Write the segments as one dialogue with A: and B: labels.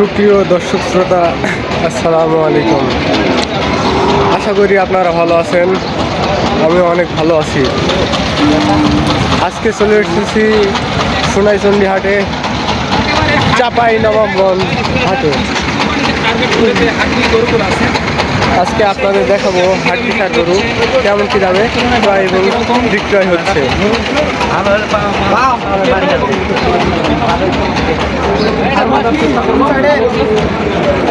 A: সুপ্রিয় দর্শক শ্রোতা, আসসালামু আলাইকুম। আশা করি আপনারা ভালো আছেন আমি অনেক ভালো আছি। আজকে চলে এসেছি সোনাইচন্ডী হাটে, চাপাই নবাবগঞ্জ হাটে। আজকে আপনাদের দেখাবো হাটটি শাক গরু, কেমন কি দামে ক্রয় এবং বিক্রয় হচ্ছে।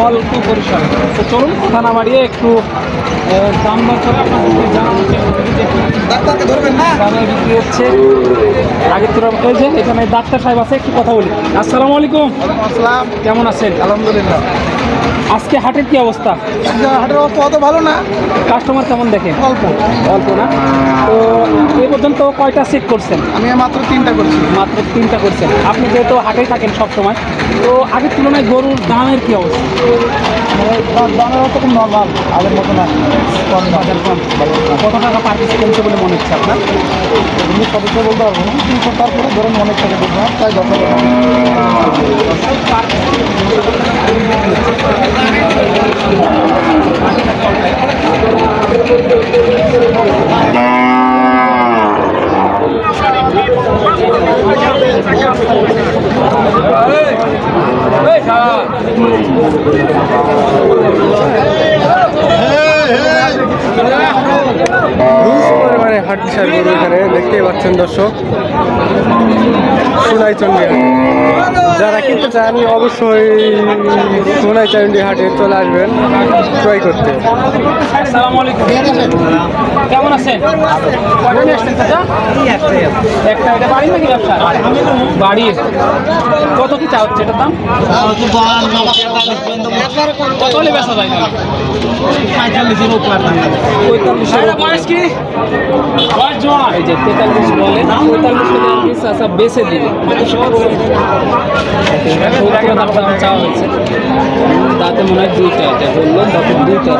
B: অল্প পরিসর তো চলুন কথা না বাড়িয়ে একটু দাম দর করে আপনাদেরকে জানানোর চেষ্টা করি দামে বিক্রি হচ্ছে। আগের তুলনা এই এখানে ডাক্তার সাহেব আছে একটু কথা বলি। আসসালামু আলাইকুম।
C: আসসালাম।
B: কেমন আছেন?
C: আলহামদুলিল্লাহ।
B: আজকে হাটের কি অবস্থা?
C: হাটের অবস্থা অত ভালো না।
B: কাস্টমার কেমন দেখে?
C: অল্প।
B: অল্প না? তো এ পর্যন্ত কয়টা চেক করছেন?
C: আমি মাত্র তিনটা করছি।
B: মাত্র তিনটা করছেন। আপনি যেহেতু হাটেই থাকেন সব সময় তো আগের তুলনায় গরুর দামের কি অবস্থা?
C: দামের অত খুব নর্মাল আগের মতো না।
B: কম কত টাকা পার পিস কমছে বলে মনে হচ্ছে আপনার?
C: সদস্য বলতে পারব না তিনশো তারপরে ধরুন অনেক টাকা দেবো তাই দশ হাজার
A: শাক গরু এখানে, দেখতেই পাচ্ছেন দর্শক। সোনাই চন্ডী যারা কিনতে চান, অবশ্যই সোনাই সোনাইচন্ডী হাটে চলে আসবেন। ট্রাই করতে।
B: কেমন আছেন? কয়টা আসছেন চাচা? একটা এটা বাড়ি নাকি ব্যবসা? বাড়ির কত কি চা হচ্ছে এটার দাম? কত হলে বেচা যায় না পঁয়তাল্লিশের বয়স কি? বয়স জোয়ান এই যে তেতাল্লিশ বলে পঁয়তাল্লিশ হলে আর কি চাচা দিবে দাম দাম চাওয়া হয়েছে তাতে মনে হয় দুইটা এটা বলল তাতে দুইটা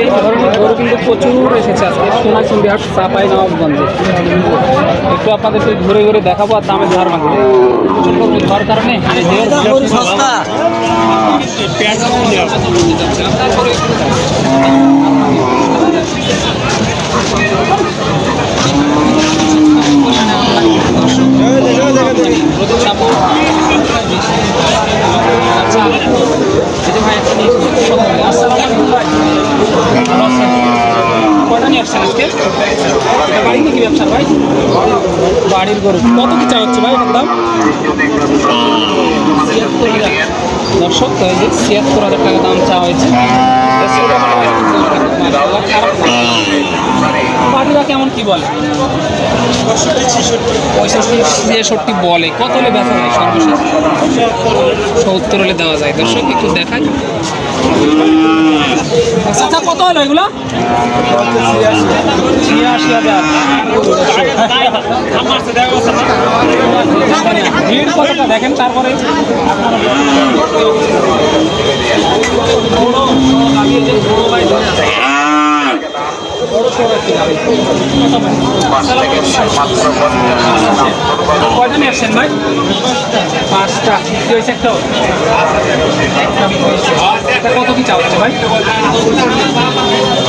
B: এই ধরনের গরু কিন্তু প্রচুর এসেছে আজকে। সোনাচন্ডী হাট চাপাই নবাবগঞ্জে একটু আপনাদেরকে ঘুরে ঘুরে দেখাবো আর দামের ধারণা দেবো প্রচুর গরু ধর কারণে সস্তা। কটা নিয়ে আসছেন আজকে? বাড়ি ব্যবসা ভাই? বাড়ির গরু। কত কি চা হচ্ছে ভাই এটার দাম? দর্শক ছিয়াত্তর হাজার টাকা দাম চাওয়া হয়েছে। কেমন কি বলে? পঁয়ষট্টি, ছেষট্টি বলে। কত হলে যায় সর্বশেষ? সত্তর হলে দেওয়া যায়। দর্শক, একটু দেখাই। আচ্ছা কত হলো এগুলো? দেখেন তারপরে? কয়টা নিয়ে আসছেন ভাই? পাঁচটা। কি হয়েছে একটা? কত কি চাওয়া ভাই?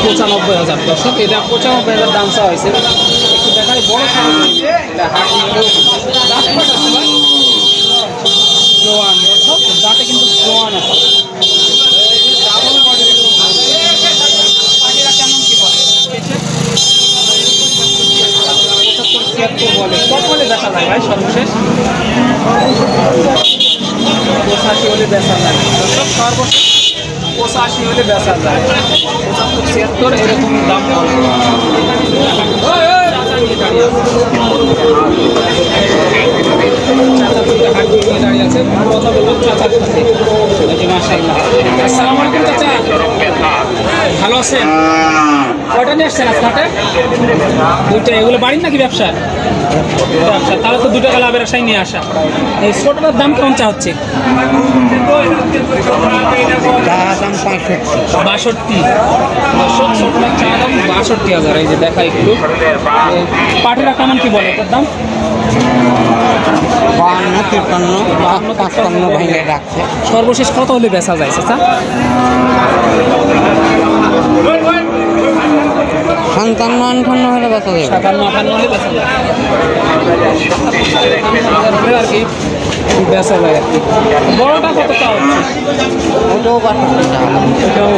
B: পঁচানব্বই হাজার দর্শক। এটা পঁচানব্বই হাজার দাম চাওয়া হয়েছে। দেখাই, বড় এটা দাঁত কয়টা আছে ভাই জোয়ান দর্শক দাঁতে কিন্তু জোয়ান আছে পাখিরা কেমন কি বলে পঁচাত্তর ছিয়াত্তর বলে কত বলে। দেখা লাগে ভাই সর্বশেষ? পঁচাশি হলে বেচা লাগে। সর্বশেষ পঁচাশি হলে বেচা যায় পঁচাত্তর, ছিয়াত্তর, এরকম দাম বলে চাচা দুটো হাট দিয়ে নিয়ে দাঁড়িয়ে আছে কথা বলব চাচার সাথে এই যে মাশাআল্লাহ আসসালামু আলাইকুম চাচা ভালো আছেন কয়টা নিয়ে আসছেন হাটে দুইটা। এগুলো বাড়ির নাকি ব্যবসা? ব্যবসা। তাহলে তো দুটো লাভের আশায় নিয়ে আসা। এই ছোটটার দাম কেমন চা হচ্ছে? বাষট্টি। বাষট্টি হাজার। এই যে দেখা একটু। পাটিরা কেমন কি বলে এটার দাম?
C: বাহান্ন,
D: তিপ্পান্ন, পাঁচপান্ন ভেঙে রাখছে।
B: সর্বশেষ কত হলে বেচা যায়, চাচা
D: সন্তান্ন আটান্ন হলে বেচা যাবে?
B: সাতান্ন আটান্ন হলে বেচা যায় আর কি বেচা যায় বড়টা কত চাও?
D: ওটাও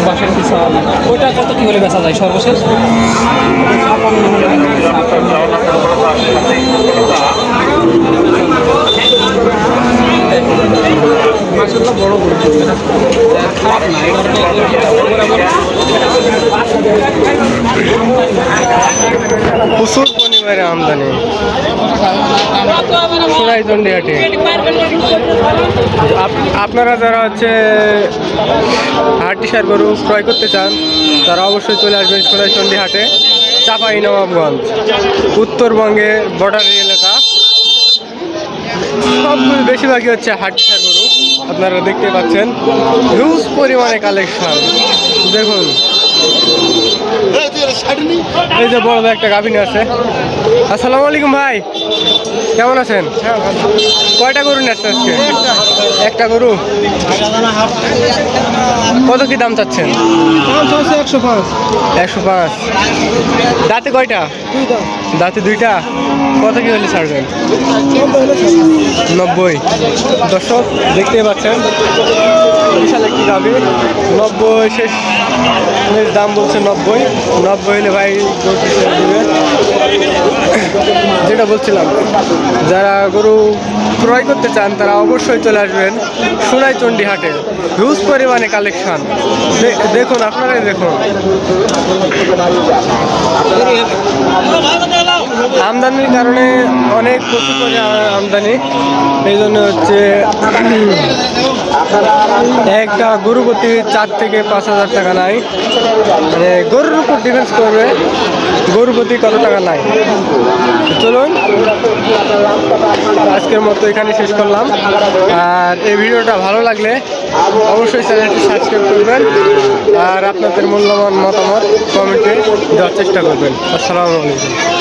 D: বাষট্টি
B: ওটাও কত কি হলে বেচা যায় সর্বশেষ? বড় খারাপ না
A: প্রচুর পরিমাণে আমদানি। সোনাইচন্ডী হাটে আপ- আপনারা যারা হচ্ছে হাটি সার গরু ক্রয় করতে চান, তারা অবশ্যই চলে আসবেন সোনাইচন্ডী হাটে চাপাই নবাবগঞ্জ। উত্তরবঙ্গে বর্ডার এলাকা। সবগুলো বেশিরভাগই হচ্ছে হাটি সার গরু, আপনারা দেখতে পাচ্ছেন। হিউজ পরিমাণে কালেকশন দেখুন। এই যে বড় একটা গাভিনী আছে আসসালামু আলাইকুম ভাই। কেমন আছেন? কয়টা গরু নিয়ে আজকে? একটা গরু। কত কি দাম চাচ্ছেন?
C: একশো পাঁচ
A: একশো পাঁচ। দাঁতে কয়টা? দাঁতে দুইটা। কত কি হলে ছাড়বেন? নব্বই। দর্শক, দেখতেই পাচ্ছেন। বিশাল একটি দাবি নব্বই শেষ এর দাম বলছে নব্বই। নব্বই হলে ভাই যেটা বলছিলাম যারা গরু ক্রয় করতে চান তারা অবশ্যই চলে আসবেন সোনাইচন্ডী হাটে। হিউজ পরিমাণে কালেকশন দেখুন আপনারাই দেখুন। আমদানির কারণে অনেক প্রচুর পরিমাণে আমদানি। এই জন্য হচ্ছে একটা গরু প্রতি চার থেকে পাঁচ হাজার টাকা নাই। মানে গরুর উপর ডিফেন্স করবে, গরু প্রতি কত টাকা নাই। চলুন, আজকের মতো এখানে শেষ করলাম। আর এই ভিডিওটা ভালো লাগলে অবশ্যই চ্যানেলটি সাবস্ক্রাইব করবেন, আর আপনাদের মূল্যবান মতামত কমেন্টে দেওয়ার চেষ্টা করবেন। আসসালামু আলাইকুম।